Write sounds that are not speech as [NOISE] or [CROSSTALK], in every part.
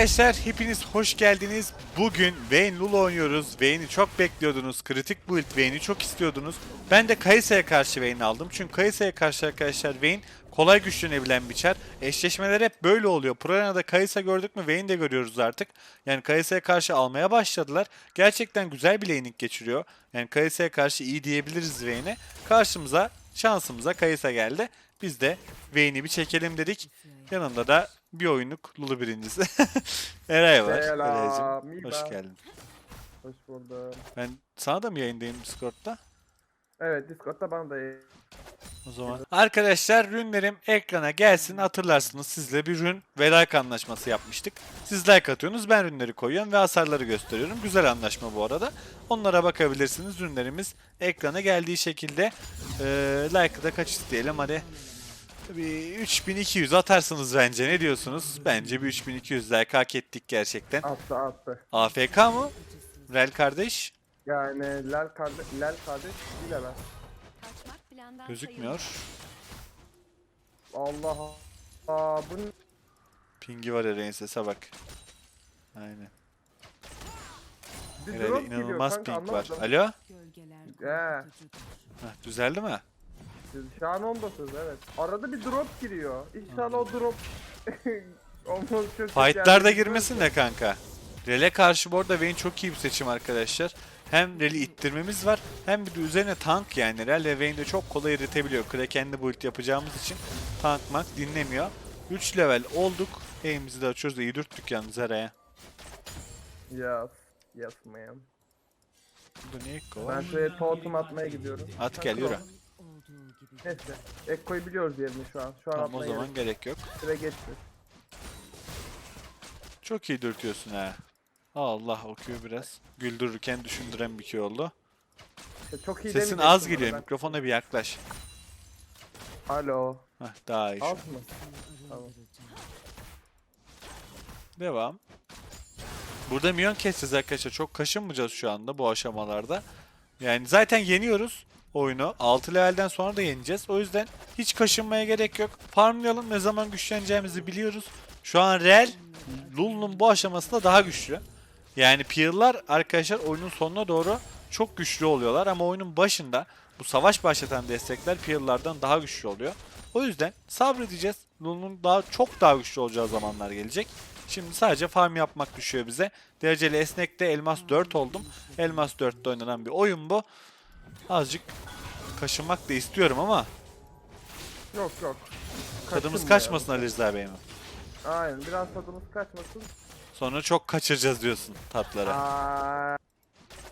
Arkadaşlar hepiniz hoş geldiniz. Bugün Vayne Lul oynuyoruz. Vayne'i çok bekliyordunuz. Kritik build Vayne'i çok istiyordunuz. Ben de Kayısa'ya karşı Vayne aldım. Çünkü Kayısa'ya karşı arkadaşlar Vayne kolay güçlenebilen bir çar. Eşleşmeler hep böyle oluyor. Pro'da Kayısa gördük mü Vayne de görüyoruz artık. Yani Kayısa'ya karşı almaya başladılar. Gerçekten güzel bir laning geçiriyor. Yani Kayısa'ya karşı iyi diyebiliriz Vayne'e. Karşımıza şansımıza Kayısa geldi. Biz de Vayne'i bir çekelim dedik. Yanında da bir oyunluk Lulu birincisi. [LAUGHS] Eray var. Eray'cim, hoş geldin. Hoş buldum. Ben sana da mı yayındayım Discord'da? Evet Discord'da bana da O zaman. Arkadaşlar rünlerim ekrana gelsin. Hatırlarsınız sizle bir rün ve like anlaşması yapmıştık. Siz like atıyorsunuz ben rünleri koyuyorum ve hasarları gösteriyorum. Güzel anlaşma bu arada. Onlara bakabilirsiniz. Rünlerimiz ekrana geldiği şekilde. Ee, like'ı da kaç isteyelim hadi. Bir 3200 atarsınız bence. Ne diyorsunuz? Bence bir 3200 like hak ettik gerçekten. attı attı. AFK mı? Rel kardeş Yani Lel kardeş, Lel kardeş bilemez. Kaçmak plandan gözükmüyor. Allah Aa, bu ne? Pingi var Eray'in sese bak. Aynen. bir geliyor inanılmaz kanka ping var. anlamadım. Alo? He. Heh, düzeldi mi? Siz şu an ondasınız evet. Arada bir drop giriyor. İnşallah o drop [LAUGHS] Fight'larda girmesin de kanka. Rel'e karşı bu arada Vayne çok iyi bir seçim arkadaşlar. Hem Rel'i ittirmemiz var hem bir de üzerine tank yani. Rel ve Vayne de çok kolay eritebiliyor. Kraken'de build yapacağımız için tank mank dinlemiyor. 3 level olduk. Aim'imizi de açıyoruz da iyi dürttük yalnız araya. Yes. Yes. Burada niye Ekko Ben şuraya totem atmaya gidiyorum. At gel yürü. Neyse. Ekko'yu biliyoruz yerini şu an. Şu an Tamam o atmaya zaman gerek yok. Süre geçti. Çok iyi dürtüyorsun ha. Allah okuyor biraz. Güldürürken düşündüren bir şey oldu. İşte çok iyi Sesin demeyecektim az geliyor. ben. Mikrofona bir yaklaş. Alo. Heh, daha iyi şu an. Az mı? Tamam. Devam. Burada milyon keseceğiz arkadaşlar. Çok kaşınmayacağız şu anda bu aşamalarda. Yani zaten yeniyoruz oyunu. 6 levelden sonra da yeneceğiz. O yüzden hiç kaşınmaya gerek yok. Farmlayalım. Ne zaman güçleneceğimizi biliyoruz. Şu an Real Lul'un bu aşamasında daha güçlü. Yani Pearl'lar arkadaşlar oyunun sonuna doğru çok güçlü oluyorlar ama oyunun başında bu savaş başlatan destekler Pearl'lardan daha güçlü oluyor. O yüzden sabredeceğiz. Lul'un daha çok daha güçlü olacağı zamanlar gelecek. Şimdi sadece farm yapmak düşüyor bize. Dereceli esnekte elmas 4 oldum. Elmas 4'te oynanan bir oyun bu. Azıcık kaşınmak da istiyorum ama Yok yok. tadımız kaçmasın Ali Rıza Bey'im. Aynen biraz tadımız kaçmasın. Sonra çok kaçıracağız diyorsun tatları. Aa,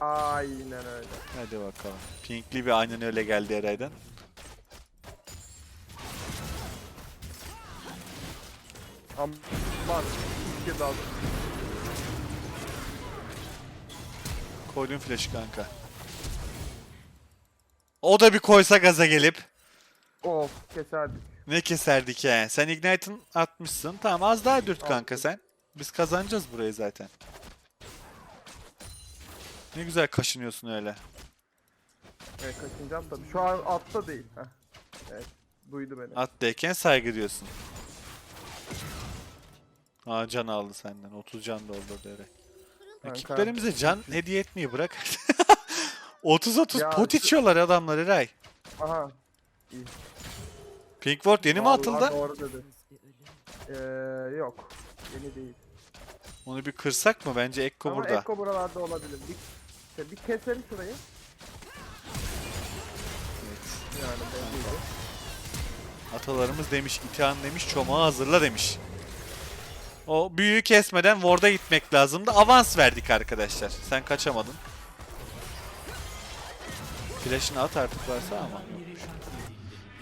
aynen öyle. Hadi bakalım. Pinkli bir aynen öyle geldi Eray'dan. Aman. İki dal. Koydum flash'ı kanka. O da bir koysa gaza gelip. Of keserdik. Ne keserdik he. Sen Ignite'ın atmışsın. Tamam az daha dürt kanka sen. Biz kazanacağız burayı zaten. Ne güzel kaşınıyorsun öyle. Evet kaçınacağım tabii. Şu an atta değil. Heh. Evet. Duydu beni. Attayken saygı diyorsun. Aa can aldı senden. 30 can doldurdu Eray. Kanka. Rakiplerimize can hediye etmeyi bırak. [LAUGHS] 30-30 Ya pot şu- içiyorlar adamlar Eray. Aha. İyi. Pinkford yeni mi Vallahi atıldı? Doğru dedi. Ee, yok. Yeni değil. Onu bir kırsak mı? Bence Ekko Ama burada. Ekko buralarda olabilir. Bir, işte bir keselim şurayı. Yani. Atalarımız demiş, itihan demiş, çomağı hazırla demiş. O büyüğü kesmeden Ward'a gitmek lazımdı. Avans verdik arkadaşlar. Sen kaçamadın. Flash'ını at artık varsa ama.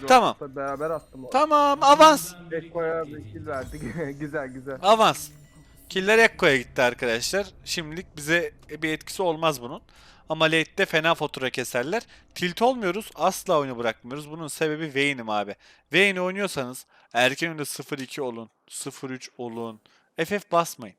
Yok, Tamam. Beraber attım o. Tamam avans. Ekko'ya bir kill verdik. [LAUGHS] güzel güzel. Avans. Killer Ekko'ya gitti arkadaşlar. Şimdilik bize bir etkisi olmaz bunun. Ama late'de fena fatura keserler. Tilt olmuyoruz. Asla oyunu bırakmıyoruz. Bunun sebebi Vayne'im abi. Vayne oynuyorsanız erken oyunda 0-2 olun. 0-3 olun. FF basmayın.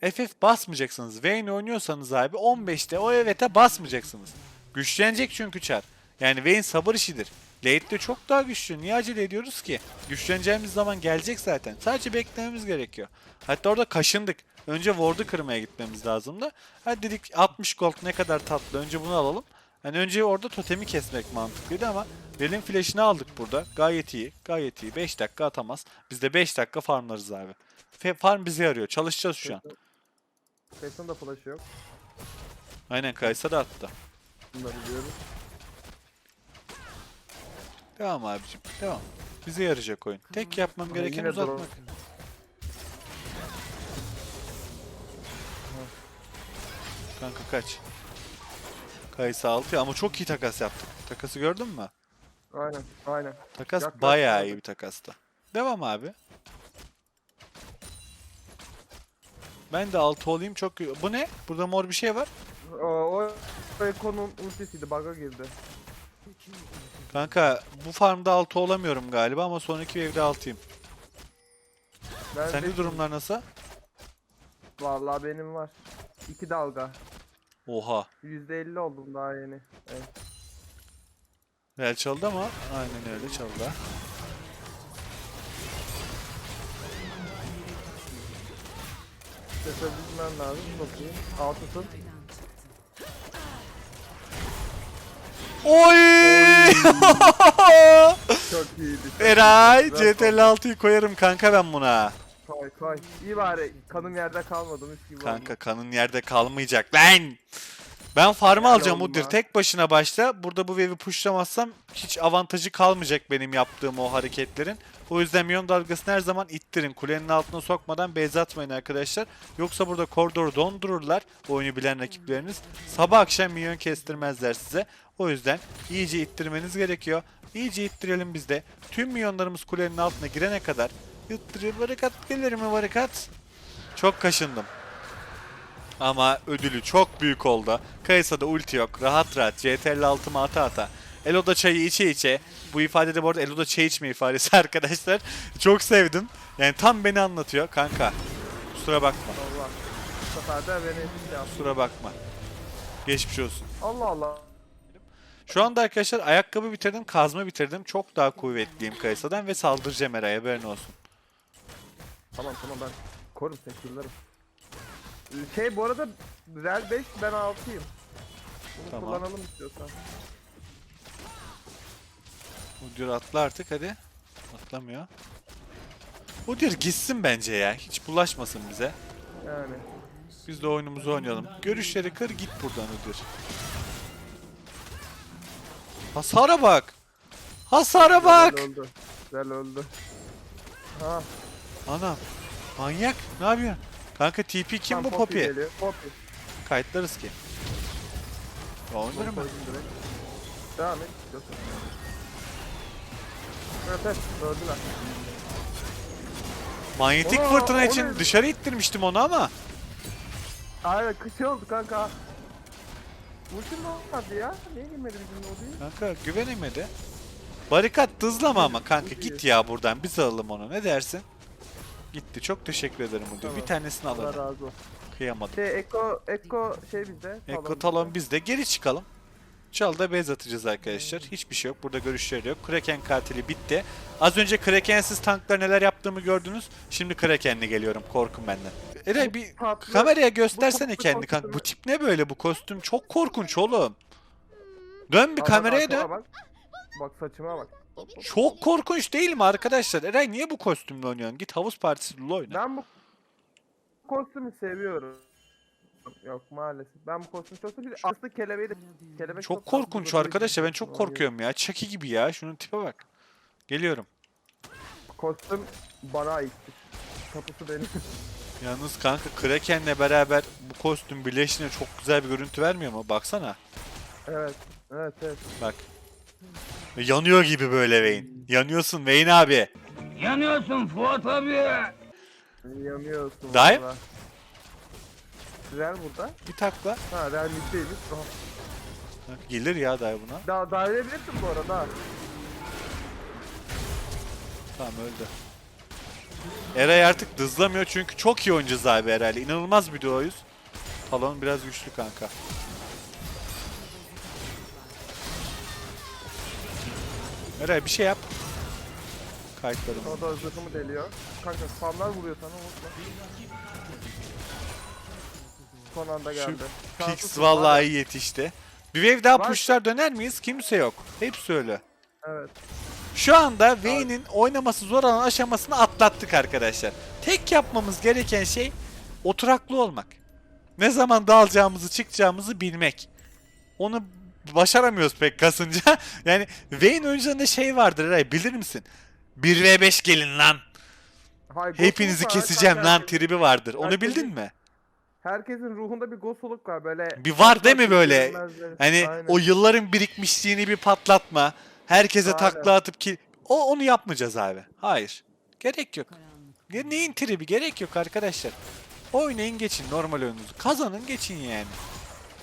FF basmayacaksınız. Vayne oynuyorsanız abi 15'te o evet'e basmayacaksınız. Güçlenecek çünkü çar. Yani Vayne sabır işidir. Late'de çok daha güçlü. Niye acele ediyoruz ki? Güçleneceğimiz zaman gelecek zaten. Sadece beklememiz gerekiyor. Hatta orada kaşındık. Önce ward'u kırmaya gitmemiz lazımdı. Hadi dedik 60 gold ne kadar tatlı. Önce bunu alalım. Hani önce orada totemi kesmek mantıklıydı ama Rel'in flash'ını aldık burada. Gayet iyi. Gayet iyi. 5 dakika atamaz. Biz de 5 dakika farmlarız abi. Farm bize yarıyor. Çalışacağız şu an. Kaysa'nın da flash'ı yok. Aynen Kaysa da attı. Bunu da. Devam abicim. Devam. Bize yarayacak oyun. Tek yapmam Ama gereken yine uzatmak. drone. Kanka kaç. Kaysa 6 ama çok iyi takas yaptık. Takası gördün mü? Aynen aynen. Takas Yaklaş bayağı abi. iyi bir takastı. Devam abi. Ben de 6 olayım çok. Bu ne? Burada mor bir şey var. O, o Eko'nun ultisiydi bug'a girdi. Kanka bu farmda 6 olamıyorum galiba ama sonraki evde 6'yım. Ben Sende de- durumlar nasıl? Vallahi benim var. İki dalga. Oha. %50 oldum daha yeni. Evet. Real çaldı ama aynen öyle çaldı. Sese bilmem lazım. İyi. Altısın. Oy! Çok iyiydi. Eray Güzel CTL6'yı koyarım kanka ben buna. Koy koy. İyi bari kanım yerde kalmadı mis gibi Kanka oldu. kanın yerde kalmayacak lan. Ben farmı Helal alacağım oğlum Udyr. Tek başına başla. Burada bu wave'i pushlamazsam hiç avantajı kalmayacak benim yaptığım o hareketlerin. O yüzden milyon dalgasını her zaman ittirin. Kulenin altına sokmadan base atmayın arkadaşlar. Yoksa burada koridoru dondururlar oyunu bilen rakipleriniz. Sabah akşam milyon kestirmezler size. O yüzden iyice ittirmeniz gerekiyor. İyice ittirelim biz de. Tüm milyonlarımız kulenin altına girene kadar ittirir. Barikat gelir mi barikat? Çok kaşındım. Ama ödülü çok büyük oldu. Kayısa'da ulti yok. Rahat rahat CTRL 6 ata ata. Elo'da çayı içe içe. Bu ifade de bu arada Elo'da çay içme ifadesi [LAUGHS] arkadaşlar. Çok sevdim. Yani tam beni anlatıyor kanka. Kusura bakma. Allah. Bu sefer de beni yaptı. Kusura bakma. Geçmiş olsun. Allah Allah. Şu anda arkadaşlar ayakkabı bitirdim, kazma bitirdim. Çok daha kuvvetliyim Kayısa'dan ve saldıracağım Eray'a haberin olsun. Tamam tamam ben korum seni killarım. Şey bu arada Real 5 ben 6'yım. Bunu Tamam. kullanalım istiyorsan. Udyr atla artık hadi. Atlamıyor. Udyr gitsin bence ya. Hiç bulaşmasın bize. Yani. Biz de oyunumuzu oynayalım. Görüşleri kır git buradan Udyr. Hasara bak. Hasara bak. Güzel öldü. Güzel öldü. Ha. Anam. Manyak. Ne yapıyorsun? Kanka TP kim tam bu Poppy? geliyor. Poppy. Kayıtlarız ki. Koydum direkt. Devam et. istiyorsan. Evet evet öldüler. Manyetik Aa, fırtına o için ne? dışarı ittirmiştim onu ama. Aynen kışı oldu kanka. Ultim ne olmadı ya? Niye girmedi bizim o değil? Kanka güvenemedi. Barikat hızlama ama kanka git ya buradan biz alalım onu ne dersin? Gitti çok teşekkür ederim Udyr. Tamam. Bir tanesini Allah alalım. razı olsun. Kıyamadım. Şey Eko, Eko şey bizde. Eko talon bizde. Geri çıkalım. Çalda bez atacağız arkadaşlar. Hiçbir şey yok. Burada görüşleri yok. Kraken katili bitti. Az önce Kraken'siz tanklar neler yaptığımı gördünüz. Şimdi Kraken'le geliyorum. Korkun benden. Eray bir tatlı- kameraya göstersene tatlı kendi kanka. Bu kostümü- tip ne böyle bu kostüm? Çok korkunç oğlum. Dön bir Bak, kameraya arkama dön. Bak. bak saçıma bak. Çok korkunç değil mi arkadaşlar? Eray niye bu kostümle oynuyorsun? Git havuz partisi LoL oyna. Ben bu kostümü seviyorum. Yok maalesef. Ben bu kostümü çok seviyorum. Aslında kelebeği de kelebek Çok tatlı korkunç arkadaşlar. Ben çok korkuyorum ya. Chucky gibi ya. Şunun tipe bak. Geliyorum. Kostüm bana aittir. Kapısı benim. [LAUGHS] Yalnız kanka Kraken'le beraber bu kostüm birleşince çok güzel bir görüntü vermiyor mu? Baksana. evet. Evet evet. Bak. Yanıyor gibi böyle Vayne. Yanıyorsun Vayne abi. Yanıyorsun Fuat abi. Yanıyorsun. Dive? valla. Real burada. Bir takla. Ha Real middeymiş. Aha. Bak, Gelir ya dayı buna. Daha dahil edebilirsin bu arada. Tamam öldü. Eray artık dızlamıyor çünkü çok iyi oynayacağız abi herhalde. İnanılmaz bir duoyuz. Talon biraz güçlü kanka. Eray bir şey yap. Kayıtlarım. O da zırhımı deliyor. Kanka spamlar vuruyor sana unutma. Son anda geldi. Pix Şanslısın vallahi iyi yetişti. Bir wave daha Var. pushlar döner miyiz? Kimse yok. Hepsi ölü. Evet. Şu anda Vayne'in oynaması zor olan aşamasını atlattık arkadaşlar. Tek yapmamız gereken şey oturaklı olmak. Ne zaman dağılacağımızı çıkacağımızı bilmek. Onu başaramıyoruz pek kasınca. [LAUGHS] yani Vayne oyuncularında şey vardır Eray bilir misin? 1v5 gelin lan. Hayır, Hepinizi var, keseceğim lan tribi vardır. Onu herkesin- bildin mi? Herkesin ruhunda bir gosuluk var böyle. Bir var değil mi böyle? Hani Aynen. o yılların birikmişliğini bir patlatma. Herkese Aynen. takla atıp ki o onu yapmayacağız abi. Hayır. Gerek yok. Ya neyin tribi gerek yok arkadaşlar. Oynayın geçin normal oyununuzu. Kazanın geçin yani.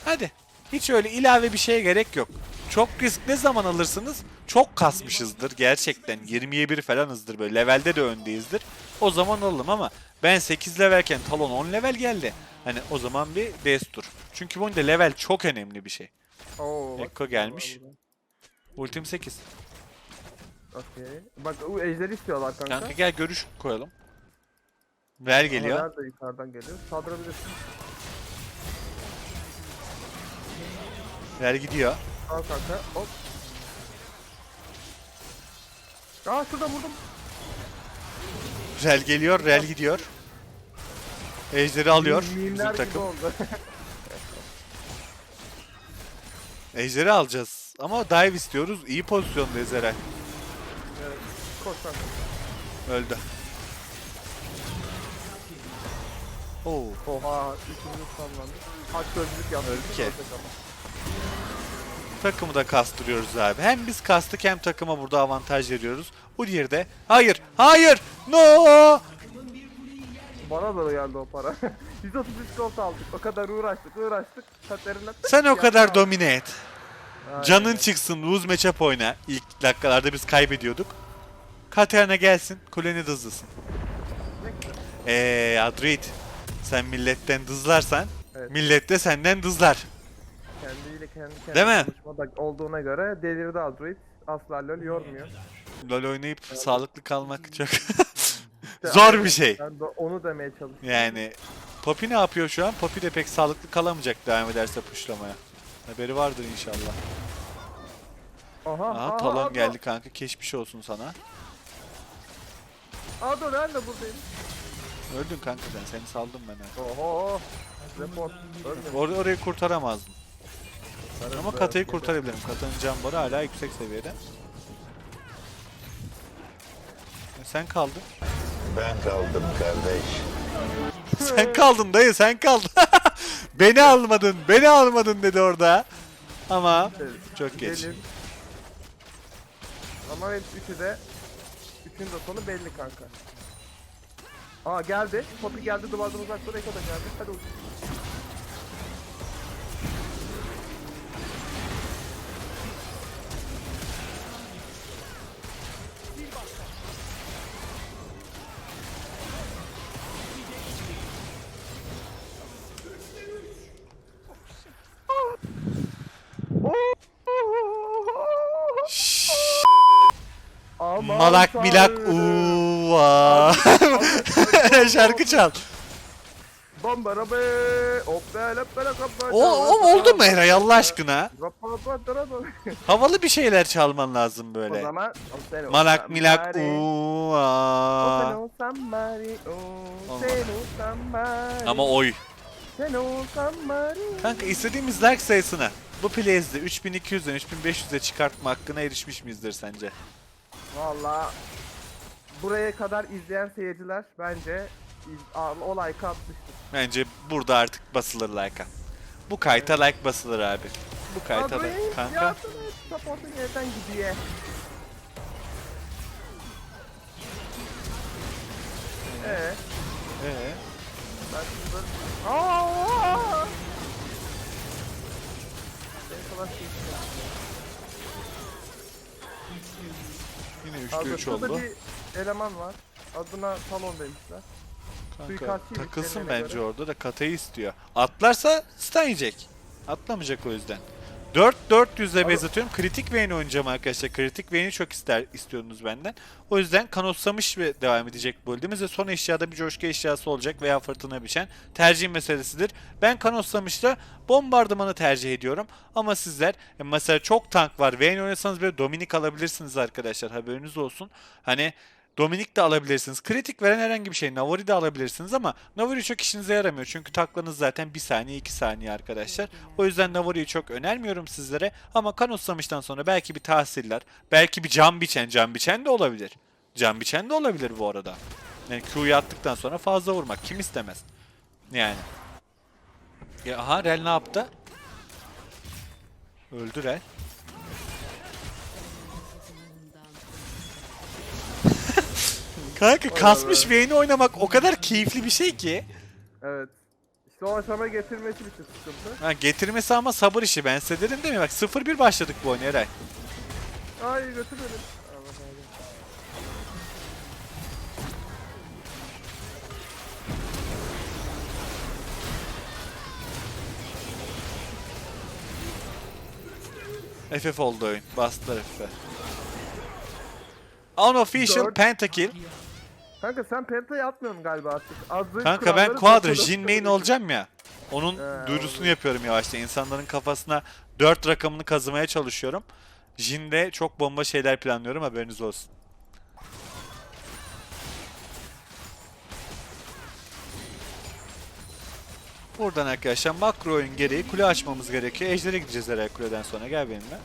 Hadi. Hiç öyle ilave bir şeye gerek yok. Çok risk ne zaman alırsınız? Çok kasmışızdır gerçekten. 20'ye 1 falanızdır böyle. Levelde de öndeyizdir. O zaman alalım ama ben 8 levelken Talon 10 level geldi. Hani o zaman bir destur. Çünkü bu oyunda level çok önemli bir şey. Oo, bak. Ekko gelmiş. Ultim 8. Okey. Bak o ejderi istiyorlar kanka. Kanka gel görüş koyalım. Ver geliyor. Haber de yukarıdan geliyor. Saldırabilirsin. Ver gidiyor. Al kanka. Hop. Aa şurada vurdum. Rel geliyor, Rel gidiyor. Ejderi alıyor Mim- bizim Mimler gibi takım. oldu. [LAUGHS] Ejderi alacağız. Ama dive istiyoruz. İyi pozisyondayız Eren. evet. Koş kanka. Öldü. Oo. Oha. Üçümüz sanlandı. Kaç gözlük yaptık. Öldü ki. Ama. Takımı da kastırıyoruz abi. Hem biz kastık hem takıma burada avantaj veriyoruz. Udyr de. Hayır. Hayır. No. Bana da geldi o para. [LAUGHS] 133 gold aldık. O kadar uğraştık uğraştık. Tık Sen o kadar domine et. Aynen. Canın çıksın. Lose matchup oyna. İlk dakikalarda biz kaybediyorduk. Katerina gelsin. Kuleni dızlasın. Eee Adrit. Sen milletten dızlarsan Evet. millet de senden dızlar. Kendi kendine Değil mi? olduğuna göre delirdi Android. Asla lol yormuyor. LoL oynayıp sağlıklı kalmak çok [LAUGHS] zor bir şey. Ben de onu demeye çalışıyorum. Yani Poppy ne yapıyor şu an? Poppy de pek sağlıklı kalamayacak devam ederse pushlamaya. Haberi vardır inşallah. Aha, Aha Talon geldi kanka. Geçmiş olsun sana. Ado ben de buradayım. Öldün kanka sen. Seni saldım ben. Oho. Report. Ölmedim. Or orayı kurtaramazdın. Ama Kata'yı kurtarabilirim. Kata'nın can barı hala yüksek seviyede. Sen kaldın. Ben kaldım kardeş. [LAUGHS] sen kaldın dayı sen kaldın. [LAUGHS] beni almadın. Beni almadın dedi orada. Ama Evet. çok geç. Ama hep üçü de üçün de sonu belli kanka. Aa geldi. Poppy geldi duvardan uzak dur. Eko da geldi. Hadi uç. Malak milak uva. [LAUGHS] Şarkı çal. Bambara be. Hop be lep be lep be. O, o oldu mu Eray Allah aşkına? Havalı bir şeyler çalman lazım böyle. o Malak milak uva. Ama oy. Kanka istediğimiz like sayısını bu plays'de 3200'den 3500'e çıkartma hakkına erişmiş miyizdir sence? Valla buraya kadar izleyen seyirciler bence iz- a- o like'ı atmıştır. Bence burada artık basılır like'a. Bu kayta like basılır abi. Bu kayta Abi, like. Kanka. yardım et, supportun yerden gidiyor. 3'te 3 şurada oldu. bir eleman var. Adına Talon demişler. Kanka, suikastçıymış takılsın bence göre. orada da katayı istiyor. Atlarsa stun yiyecek. Atlamayacak o yüzden. 4-400 ile base atıyorum. Kritik Vayne oynayacağım arkadaşlar. Kritik Vayne'i çok ister istiyordunuz benden. O yüzden kanotsamış ve devam edecek build'imiz ve son eşyada bir coşku eşyası olacak veya fırtına biçen tercih meselesidir. Ben kanotsamışta bombardımanı tercih ediyorum. Ama sizler e, mesela çok tank var. Vayne oynasanız böyle Dominik alabilirsiniz arkadaşlar. Haberiniz olsun. Hani Dominik de alabilirsiniz. Kritik veren herhangi bir şey. Navari de alabilirsiniz ama Navari çok işinize yaramıyor. Çünkü taklanız zaten 1 saniye 2 saniye arkadaşlar. O yüzden Navari'yi çok önermiyorum sizlere. Ama kanutsamıştan sonra belki bir tahsiller, belki bir cam biçen, cam biçen de olabilir. Cam biçen de olabilir bu arada. Yani Q'yu attıktan sonra fazla vurmak kim istemez? Yani. Ya aha Rel ne yaptı? Öldü Rel. Kanka kasmış Vayne'i oynamak o kadar keyifli bir şey ki. Evet. İşte o aşamaya getirmesi bir şey sıkıntı. Ha, getirmesi ama sabır işi ben size dedim değil mi? Bak 0-1 başladık bu oyuna Eray. Ay götür beni. FF oldu oyun. Bastılar FF. Unofficial. Pentakill. Kanka sen pentayı atmıyorsun galiba artık. Azı Kanka ben Quadra Jin main olacağım ya. Onun He, duyurusunu yapıyorum yavaşça. İnsanların kafasına 4 rakamını kazımaya çalışıyorum. Jin'de çok bomba şeyler planlıyorum haberiniz olsun. Buradan arkadaşlar makro oyun gereği kule açmamız gerekiyor. Ejder'e gideceğiz herhalde kuleden sonra. Gel benimle.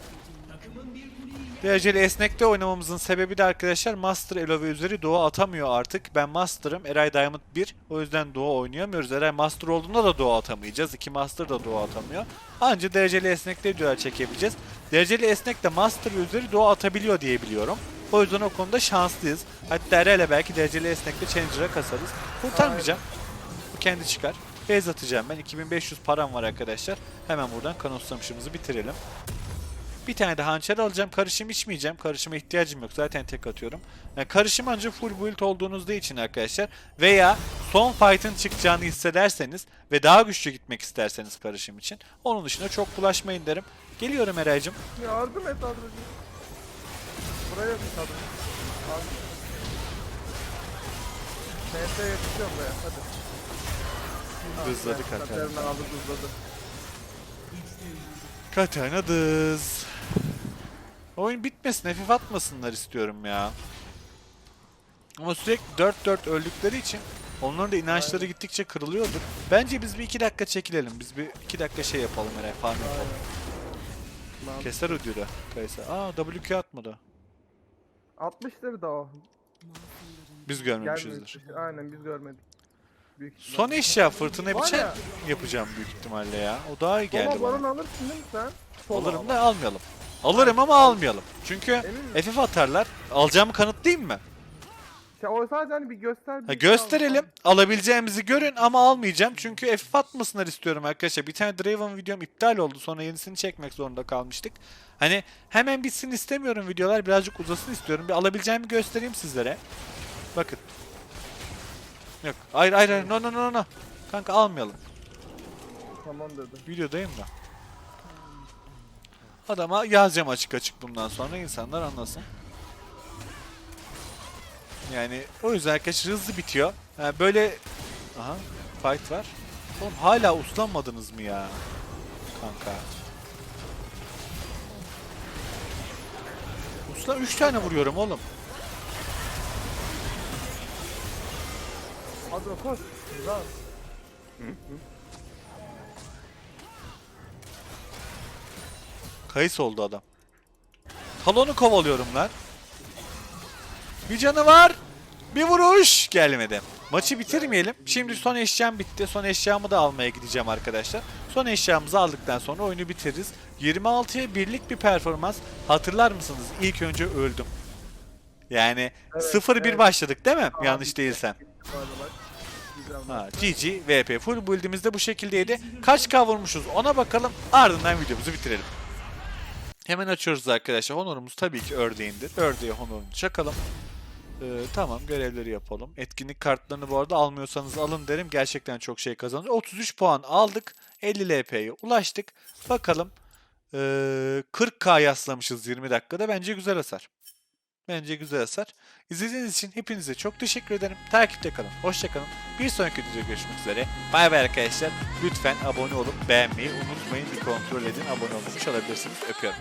Dereceli esnekte oynamamızın sebebi de arkadaşlar Master Elo üzeri Doğu atamıyor artık. Ben Master'ım. Eray Diamond 1. O yüzden Doğu oynayamıyoruz. Eray Master olduğunda da Doğu atamayacağız. İki Master da Doğu atamıyor. Anca dereceli esnekte videolar çekebileceğiz. Dereceli esnek de Master üzeri Doğu atabiliyor diye biliyorum. O yüzden o konuda şanslıyız. Hatta Eray'la belki dereceli esnekte Challenger'a kasarız. Kurtarmayacağım. Bu kendi çıkar. Base atacağım ben. 2500 param var arkadaşlar. Hemen buradan kanotsamışımızı bitirelim. Bir tane de hançer alacağım. Karışım içmeyeceğim. Karışıma ihtiyacım yok. Zaten tek atıyorum. Yani karışım ancak full build olduğunuzda için arkadaşlar. Veya son fight'ın çıkacağını hissederseniz ve daha güçlü gitmek isterseniz karışım için. Onun dışında çok bulaşmayın derim. Geliyorum Eray'cım. Yardım et Adracığım. Buraya bir. Abi. TNT yapacağım buraya hadi. Hızladı Katarina Katarina. aldı hızladı. Katana dız. Oyun bitmesin, hafif atmasınlar istiyorum ya. Ama sürekli 4-4 öldükleri için onların da inançları gittikçe kırılıyordur. Bence biz bir 2 dakika çekilelim. Biz bir 2 dakika şey yapalım herhalde. Farm yapalım. Lan. Keser ödüyorlar. Kaysa. Aa WQ atmadı. 60'ları da o. Biz görmemişizdir. Aynen biz görmedik. Büyük. Son eşya fırtına Var biçen ya. yapacağım büyük ihtimalle ya. O daha iyi geldi baron bana. alırsın değil mi sen? Alırım al. da almayalım. Alırım ama almayalım. Çünkü Emin misin? FF atarlar. Alacağımı kanıtlayayım mı? Ya o sadece hani bir göster. Ha, bir şey gösterelim. al. Alabileceğimizi görün ama almayacağım. Çünkü FF atmasınlar istiyorum arkadaşlar. Bir tane Draven videom iptal oldu. Sonra yenisini çekmek zorunda kalmıştık. Hani hemen bitsin istemiyorum videolar. Birazcık uzasın istiyorum. Bir alabileceğimi göstereyim sizlere. Bakın. Yok. Hayır hayır hayır. No no no no. Kanka almayalım. Tamam dedi. Videodayım da. Adama yazacağım açık açık bundan sonra insanlar anlasın. Yani o yüzden arkadaşlar hızlı bitiyor. Yani böyle aha fight var. Oğlum hala uslanmadınız mı ya? Kanka. Uslan 3 tane vuruyorum oğlum. Hadi koş. Güzel. Kayıs oldu adam. Talonu kovalıyorum lan. Bir canı var. Bir vuruş gelmedi. Maçı bitirmeyelim. Şimdi son eşyam bitti. Son eşyamı da almaya gideceğim arkadaşlar. Son eşyamızı aldıktan sonra oyunu bitiririz. 26'ya birlik bir performans. Hatırlar mısınız? İlk önce öldüm. Yani Evet, 0-1 evet. başladık değil mi? Abi, Yanlış değilsem. Ha, GG, VP. Full build'imiz de bu şekildeydi. Kaç K vurmuşuz ona bakalım. Ardından videomuzu bitirelim. Hemen açıyoruz arkadaşlar. Honorumuz tabii ki ördeğindir. Ördeğe honorunu çakalım. Ee, tamam görevleri yapalım. Etkinlik kartlarını bu arada almıyorsanız alın derim. Gerçekten çok şey kazanır. 33 puan aldık. 50 LP'ye ulaştık. Bakalım Ee, 40k yaslamışız 20 dakikada. Bence güzel hasar. Bence güzel hasar. İzlediğiniz için hepinize çok teşekkür ederim. Takipte kalın. Hoşçakalın. Bir sonraki videoda görüşmek üzere. Bay bay arkadaşlar. Lütfen abone olup beğenmeyi unutmayın. Bir kontrol edin. Abone olmuş olabilirsiniz. Öpüyorum.